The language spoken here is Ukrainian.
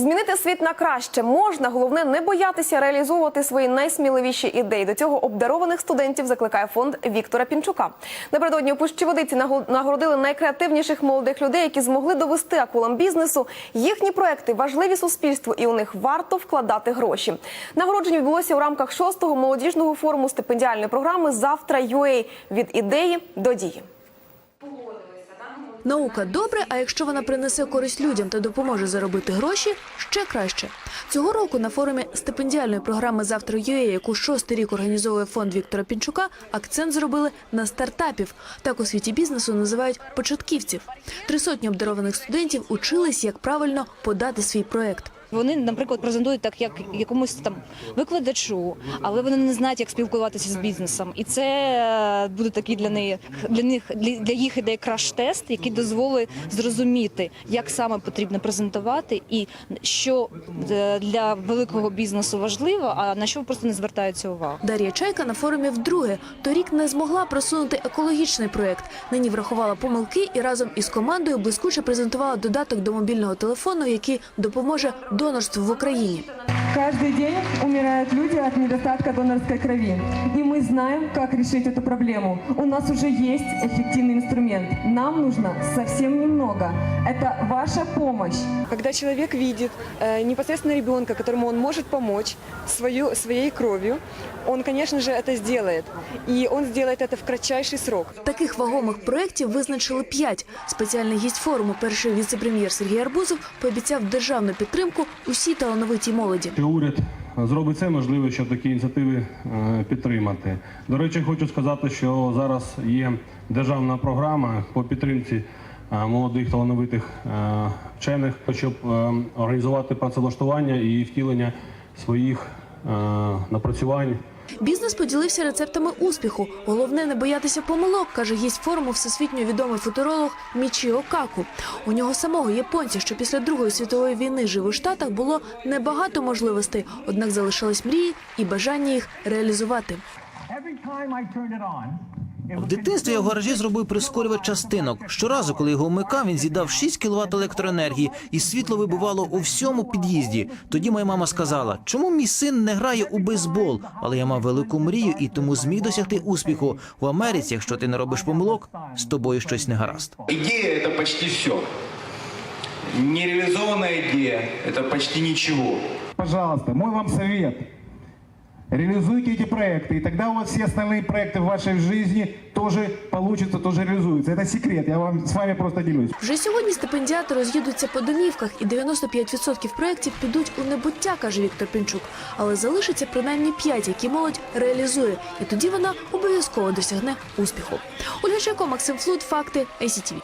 Змінити світ на краще можна. Головне не боятися реалізовувати свої найсміливіші ідеї. До цього обдарованих студентів закликає фонд Віктора Пінчука. Напередодні у Пущеводиці наго- нагородили найкреативніших молодих людей, які змогли довести акулам бізнесу. Їхні проекти важливі суспільству, і у них варто вкладати гроші. Нагородження відбулося у рамках шостого молодіжного форуму стипендіальної програми Завтра UA» від ідеї до дії. Наука добре, а якщо вона принесе користь людям та допоможе заробити гроші, ще краще. Цього року на форумі стипендіальної програми Завтра ЮЕ, яку шостий рік організовує фонд Віктора Пінчука, акцент зробили на стартапів. Так у світі бізнесу називають початківців. Три сотні обдарованих студентів учились, як правильно подати свій проект. Вони, наприклад, презентують так, як якомусь там викладачу, але вони не знають, як спілкуватися з бізнесом. І це е, буде такий для них для них для їх ідея краш-тест, який дозволить зрозуміти, як саме потрібно презентувати, і що е, для великого бізнесу важливо, а на що просто не звертаються увагу. Дар'я Чайка на форумі вдруге. Торік не змогла просунути екологічний проект. Нині врахувала помилки і разом із командою блискуче презентувала додаток до мобільного телефону, який допоможе донорству в Україні. Каждый день умирают люди от недостатка донорской крови. И мы знаем, как решить эту проблему. У нас уже есть эффективный инструмент. Нам нужно совсем немного. Это ваша помощь. Когда человек видит э, непосредственно ребенка, которому он может помочь свою, своей кровью, он, конечно же, это сделает. И он сделает это в кратчайший срок. Таких вагомих проєктів визначили п'ять. Спеціальний гість форуму, перший віце-прем'єр Сергій Арбузов, пообіцяв державну підтримку усій талановитій молоді. що уряд зробить все можливе, щоб такі ініціативи е, підтримати. До речі, хочу сказати, що зараз є державна програма по підтримці е, молодих талановитих е, вчених, щоб організувати працевлаштування і втілення своїх напрацювань Бізнес поділився рецептами успіху. Головне не боятися помилок, каже гість форуму всесвітньо відомий футуролог Мічіо Каку. У нього самого японця, що після Другої світової війни жив у Штатах, було небагато можливостей, однак залишились мрії і бажання їх реалізувати. В дитинстві я в гаражі зробив прискорювач частинок. Щоразу, коли його вмикав, він з'їдав 6 кВт електроенергії, і світло вибивало у всьому під'їзді. Тоді моя мама сказала, чому мій син не грає у бейсбол? Але я мав велику мрію і тому зміг досягти успіху. В Америці, якщо ти не робиш помилок, з тобою щось не гаразд. Идея – это почти все. Нереализованная идея – это почти ничего. Пожалуйста, мой вам совет. Реализуйте эти проекты, и тогда у вас все остальные проекты в вашей жизни тоже получатся, тоже реализуются. Это секрет, я вам с вами просто делюсь. Вже сьогодні стипендіати роз'їдуться по домівках, і 95% проєктів підуть у небуття, каже Віктор Пінчук. Але залишиться принаймні 5, які молодь реалізує, і тоді вона обов'язково досягне успіху. Ольга Чайко, Максим Флут, факти ICTV.